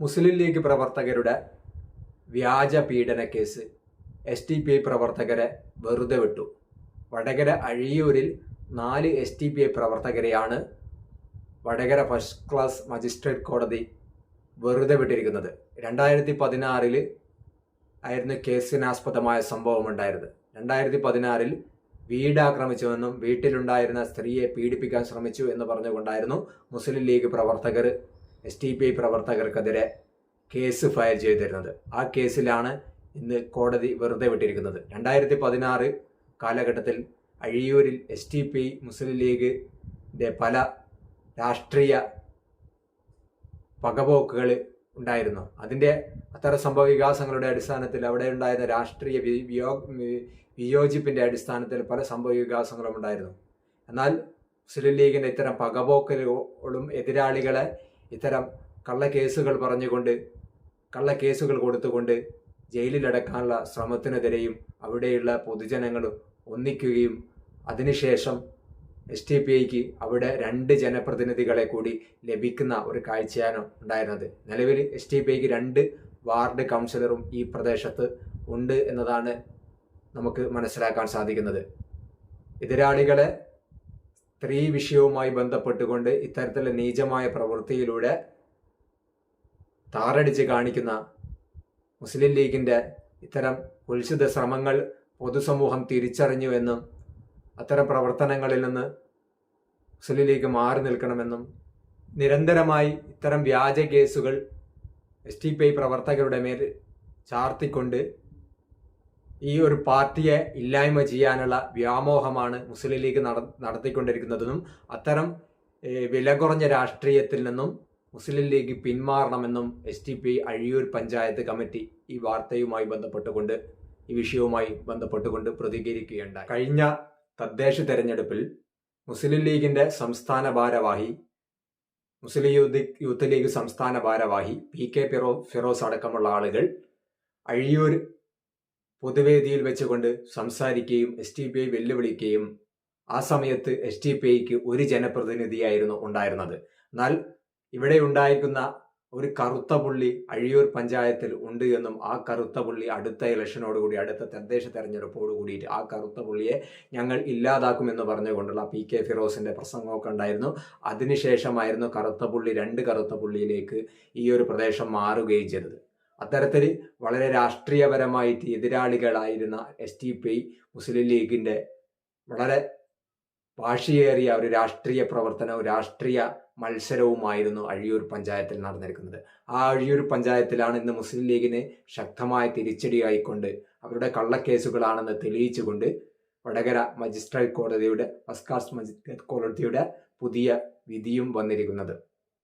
മുസ്ലിം league പ്രവർത്തകരുടെ വ്യാജ പീഡന case S D P I പ്രവർത്തകരെ വെറുതെ വിട്ടു. വടകര അഴിയൂരിൽ നാല് എസ് ടി പി ഐ പ്രവർത്തകരെയാണ് വടകര ഫസ്റ്റ് ക്ലാസ് മജിസ്ട്രേറ്റ് കോടതി വെറുതെ വിട്ടിരിക്കുന്നത്. രണ്ടായിരത്തി പതിനാറിൽ ആയിരുന്നു കേസിനാസ്പദമായ സംഭവം ഉണ്ടായിരുന്നത്. രണ്ടായിരത്തി പതിനാറിൽ വീടാക്രമിച്ചുവെന്നും വീട്ടിലുണ്ടായിരുന്ന സ്ത്രീയെ പീഡിപ്പിക്കാൻ ശ്രമിച്ചു എന്ന് പറഞ്ഞുകൊണ്ടായിരുന്നു മുസ്ലിം ലീഗ് പ്രവർത്തകർ എസ് ടി പി ഐ പ്രവർത്തകർക്കെതിരെ കേസ് ഫയൽ ചെയ്തിരുന്നത്. ആ കേസിലാണ് ഇന്ന് കോടതി വെറുതെ വിട്ടിരിക്കുന്നത്. രണ്ടായിരത്തി പതിനാറ് കാലഘട്ടത്തിൽ അഴിയൂരിൽ എസ് ടി പി മുസ്ലിം ലീഗിന്റെ പല രാഷ്ട്രീയ പകപോക്കുകൾ ഉണ്ടായിരുന്നു. അതിന്റെ അത്തരം സംഭവ വികാസങ്ങളുടെ അടിസ്ഥാനത്തിൽ അവിടെ ഉണ്ടായിരുന്ന രാഷ്ട്രീയ വിയോജിപ്പിന്റെ അടിസ്ഥാനത്തിൽ പല സംഭവ വികാസങ്ങളും ഉണ്ടായിരുന്നു. എന്നാൽ മുസ്ലിം ലീഗിന്റെ ഇത്തരം പകപോക്കലുകളും എതിരാളികളെ ഇത്തരം കള്ളക്കേസുകൾ പറഞ്ഞുകൊണ്ട് കള്ളക്കേസുകൾ കൊടുത്തുകൊണ്ട് ജയിലിലടക്കാനുള്ള ശ്രമത്തിനെതിരെയും അവിടെയുള്ള പൊതുജനങ്ങൾ ഒന്നിക്കുകയും അതിനുശേഷം എസ് ടി പി ഐക്ക് അവിടെ രണ്ട് ജനപ്രതിനിധികളെ കൂടി ലഭിക്കുന്ന ഒരു കാഴ്ചയാണ് ഉണ്ടായിരുന്നത്. നിലവിൽ എസ് ടി പി ഐക്ക് രണ്ട് വാർഡ് കൗൺസിലറും ഈ പ്രദേശത്ത് ഉണ്ട് എന്നതാണ് നമുക്ക് മനസ്സിലാക്കാൻ സാധിക്കുന്നത്. എതിരാളികളെ സ്ത്രീ വിഷയവുമായി ബന്ധപ്പെട്ടുകൊണ്ട് ഇത്തരത്തിലുള്ള നീചമായ പ്രവൃത്തിയിലൂടെ താറടിച്ച് കാണിക്കുന്ന മുസ്ലിം ലീഗിന്റെ ഇത്തരം കുൽസിത ശ്രമങ്ങൾ പൊതുസമൂഹം തിരിച്ചറിഞ്ഞു എന്നും അത്തരം പ്രവർത്തനങ്ങളിൽ നിന്ന് മുസ്ലിം ലീഗ് മാറി നിൽക്കണമെന്നും നിരന്തരമായി ഇത്തരം വ്യാജ കേസുകൾ എസ് ടി പി ഐ പ്രവർത്തകരുടെ മേൽ ചാർത്തിക്കൊണ്ട് ഈ ഒരു പാർട്ടിയെ ഇല്ലായ്മ ചെയ്യാനുള്ള വ്യാമോഹമാണ് മുസ്ലിം ലീഗ് നട നടത്തിക്കൊണ്ടിരിക്കുന്നതെന്നും അത്തരം വില കുറഞ്ഞ രാഷ്ട്രീയത്തിൽ നിന്നും മുസ്ലിം league പിന്മാറണമെന്നും S D P Azhiyur panchayat committee ഈ വാർത്തയുമായി ബന്ധപ്പെട്ടുകൊണ്ട് ഈ വിഷയവുമായി ബന്ധപ്പെട്ടുകൊണ്ട് പ്രതികരിക്കുകയുണ്ടായി. കഴിഞ്ഞ തദ്ദേശ തെരഞ്ഞെടുപ്പിൽ മുസ്ലിം ലീഗിന്റെ സംസ്ഥാന ഭാരവാഹി മുസ്ലിം യൂത്ത് യൂത്ത് ലീഗ് സംസ്ഥാന ഭാരവാഹി പി കെ ഫിറോ ഫിറോസ് അടക്കമുള്ള ആളുകൾ അഴിയൂർ പൊതുവേദിയിൽ വെച്ചുകൊണ്ട് സംസാരിക്കുകയും എസ് ടി പി ഐ വെല്ലുവിളിക്കുകയും ആ സമയത്ത് എസ് ടി പി ഐക്ക് ഒരു ജനപ്രതിനിധിയായിരുന്നു ഉണ്ടായിരുന്നത്. എന്നാൽ ഇവിടെ ഉണ്ടായിരിക്കുന്ന ഒരു കറുത്ത പുള്ളി അഴിയൂർ പഞ്ചായത്തിൽ ഉണ്ട് എന്നും ആ കറുത്ത പുള്ളി അടുത്ത ഇലക്ഷനോടുകൂടി അടുത്ത തദ്ദേശ തെരഞ്ഞെടുപ്പോട് കൂടിയിട്ട് ആ കറുത്ത പുള്ളിയെ ഞങ്ങൾ ഇല്ലാതാക്കുമെന്ന് പറഞ്ഞുകൊണ്ടുള്ള പി കെ ഫിറോസിന്റെ പ്രസംഗമൊക്കെ ഉണ്ടായിരുന്നു. അതിനുശേഷമായിരുന്നു കറുത്ത പുള്ളി രണ്ട് കറുത്ത പുള്ളിയിലേക്ക് ഈ ഒരു പ്രദേശം മാറുകയും ചെയ്തത്. അത്തരത്തിൽ വളരെ രാഷ്ട്രീയപരമായിട്ട് എതിരാളികളായിരുന്ന എസ് ടി പി മുസ്ലിം ലീഗിന്റെ വളരെ വാശിയേറിയ ഒരു രാഷ്ട്രീയ പ്രവർത്തനവും രാഷ്ട്രീയ മത്സരവുമായിരുന്നു അഴിയൂർ പഞ്ചായത്തിൽ നടന്നിരിക്കുന്നത്. ആ അഴിയൂർ പഞ്ചായത്തിലാണ് ഇന്ന് മുസ്ലിം ലീഗിന് ശക്തമായ തിരിച്ചടിയായിക്കൊണ്ട് അവരുടെ കള്ളക്കേസുകളാണെന്ന് തെളിയിച്ചുകൊണ്ട് വടകര മജിസ്ട്രേറ്റ് കോടതിയുടെ ഫസ്റ്റ് ക്ലാസ് മജിസ്ട്രേറ്റ് കോടതിയുടെ പുതിയ വിധിയും വന്നിരിക്കുന്നത്.